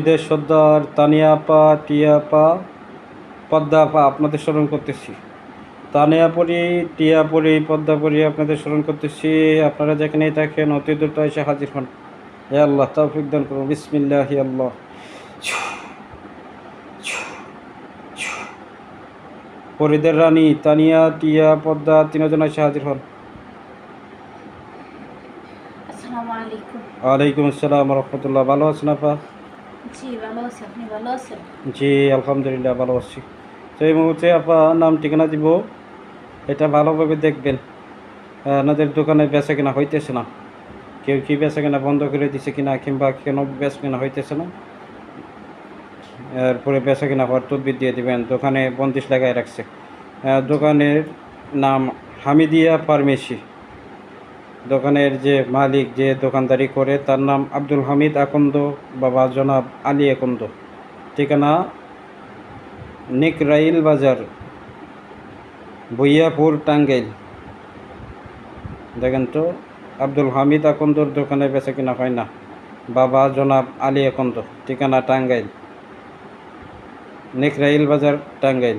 ঈদের সর্দার তানিয়াপা টিয়াপা পদ্মাপা আপনাদের স্মরণ করতেছি। তানিয়াপুরি টিয়াপুরি পদ্মাপুরি আপনাদের স্মরণ করতেছি। আপনারা যেখানেই থাকেন অতি দ্রুত এসে হাজির হন। হে আল্লাহ তৌফিক দান করুন। বিসমিল্লাহ আল্লাহ। পরিদের রানী তানিয়া টিয়া পদ্মা তিনজন এসে হাজির হন। আলাইকুম। ওয়ালাইকুম আসসালাম রহমতুল্লাহ। ভালো আছেন আপা? জি আলহামদুলিল্লাহ, ভালো আছি। তো এই মুহূর্তে আপা নাম, ঠিকানা দিব? এটা ভালোভাবে দেখবেন। আপনাদের দোকানে বেচা কেনা হইতেছে না। কেউ কি বেচা কেনা বন্ধ করে দিছে কিনা, কিংবা কেন বেচা কেনা হইতেছে না? এরপরে বেচা কেনা হওয়ার তদবির দিয়ে দিবেন। দোকানে বন্দিশ লাগাই রাখছে। দোকানের নাম হামিদিয়া ফার্মেসি। দোকানের যে মালিক যে দোকানদারি করে তার নাম আব্দুল হামিদ আকন্দ বাবা জনাব আলী আকন্দ। ঠিকানা নিকরাইল বাজার ভুইয়াপুর টাঙ্গাইল। দেখেন তো আব্দুল হামিদ আকন্দর দোকানে বেচা কিনা হয় না বাবা জনাব আলী আকন্দ। ঠিকানা টাঙ্গাইল। নিকরাইল বাজার টাঙ্গাইল।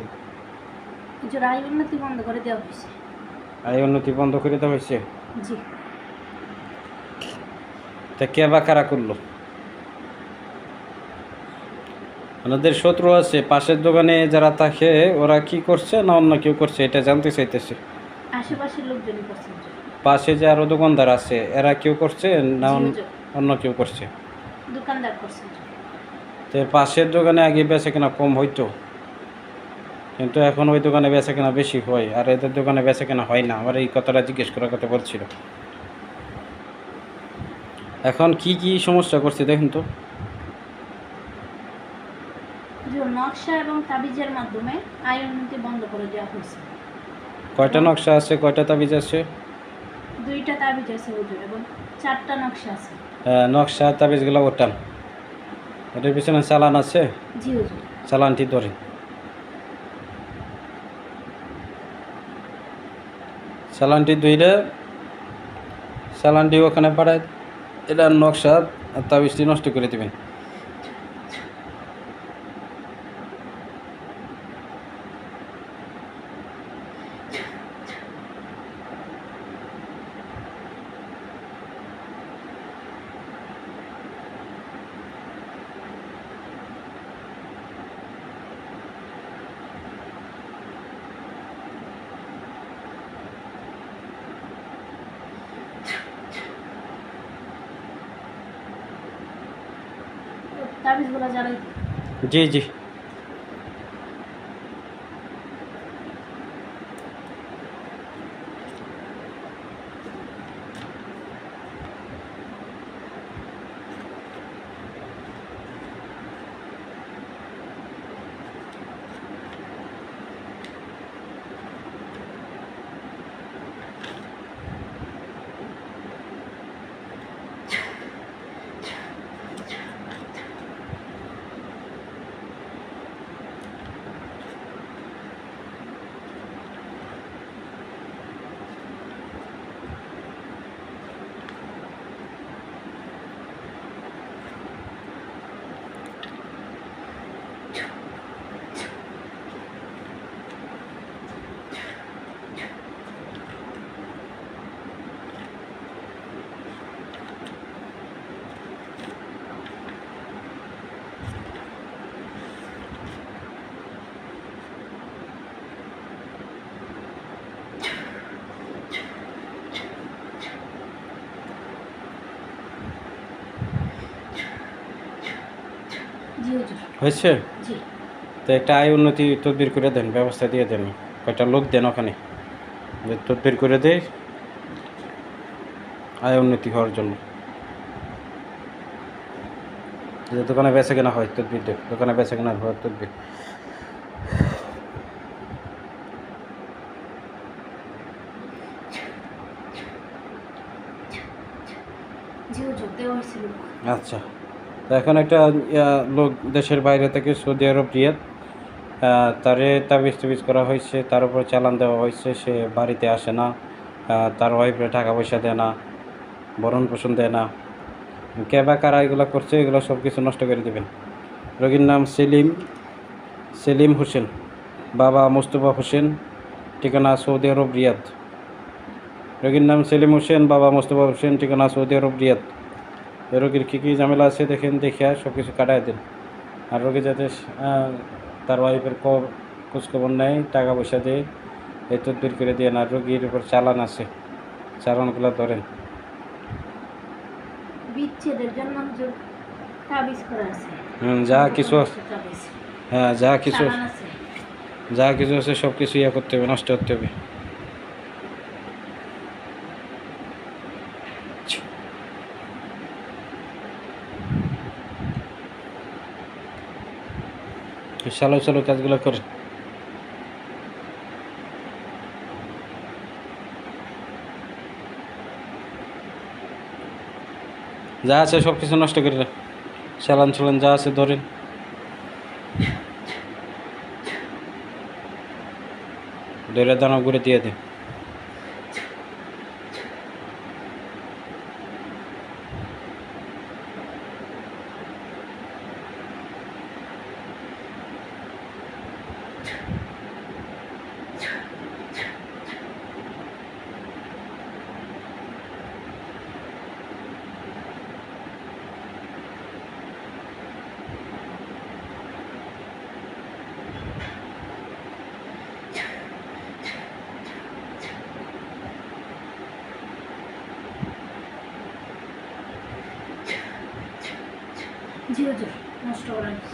রায় উন্নতি বন্ধ করে দেওয়া হয়েছে। জি। তা কে বা কারা করল? আমাদের শত্রু আছে পাশের দোকানে যারা থাকে ওরা কি করছে না অন্য কেউ করছে? এটা জানতে চাইতেছে। আশেপাশের পাশে যে আরও দোকানদার আছে এরা কেউ করছে না অন্য- কেউ করছে? দোকানদার করছেন যে। তো পাশের দোকানে আগে বেচা কেনা কম হইতো। কিন্তু এখন ওই দোকানে বেচা কেনা বেশি হয় আর এদের দোকানে বেচা কেনা হয় না। আমার এই কথাটা জিজ্ঞেস করার কথা বলছিল। এখন কি কি সমস্যা করছে দেখুন তো। নকশা এবং তাবিজের মাধ্যমে আয় উন্নতি বন্ধ করে দেওয়া হয়েছে। কয়টা নকশা আছে কয়টা তাবিজ আছে? দুইটা তাবিজ আছে হুজুর এবং চারটা নকশা আছে। নকশা তাবিজগুলো ওটান। এটার পিছনে চালান আছে? জি হুজুর। চালানটি ধরে। চালানটি ধুইলে চালানটি ওখানে পাঠায় এটা নকশা তাবিজটি নষ্ট করে দেবেন। তো তাবিজগুলো জ্বালাই জি জি জি হুজুর হয়েছে? তো একটা আয় উন্নতি তদবির করে দেন ব্যবস্থা দিয়ে দেন কয়টা লোক দেন ওখানে। তদবির করে দেয় আয় উন্নতি হওয়ার জন্য। যে দোকানে বেচা কেনা হয় তদবির দেখ দোকানে বেচা কেনা হওয়ার তদবির। আচ্ছা। তো এখন একটা লোক দেশের বাইরে থেকে সৌদি আরব, রিয়াদ তারে তাবিজ তাবিজ করা হয়েছে, তার উপর চালান দেওয়া হয়েছে, সে বাড়িতে আসে না তার ওয়াইফে টাকা পয়সা দেয় না, ভরণ পোষণ দেয় না। কে বা কারা এগুলো করছে, এগুলো সব কিছু নষ্ট করে দেবেন। রোগীর নাম সেলিম সেলিম হোসেন, বাবা মোস্তফা হোসেন, ঠিকানা সৌদি আরব, রিয়াদ। রোগীর নাম সেলিম হোসেন, বাবা মোস্তফা হোসেন, ঠিকানা সৌদি আরব, রিয়াদ। রোগীর কী কী ঝামেলা আছে দেখেন দেখিয়া সব কিছু কাটাই দেন। আর রোগী যাতে তার ওয়াইফের খোঁজখবর নেয় টাকা পয়সা দিয়ে এই তদবির করে দিয়ে আর রোগীর উপর চালান আছে চালানগুলো ধরেন। যে কিছু হ্যাঁ যা কিছু আছে। যা কিছু আছে সব কিছু ইয়ে করতে হবে নষ্ট করতে হবে। চালো চালো কাজগুলো করে যা আছে সব কিছু নষ্ট করে রাখ। চালান চালান যা আছে ধরেন। ধরে দানা করে দিয়ে দে।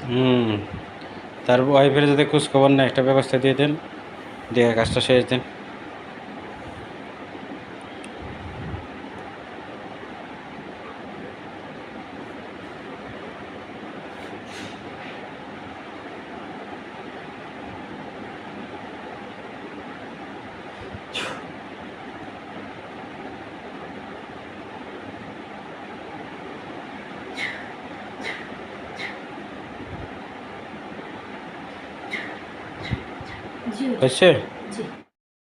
হুম তার ওয়াইফের যাতে খোঁজখবর না একটা ব্যবস্থা দিয়ে দেন দিয়ে কাজটা শেষ দিন। জি হুজুর হয়েছে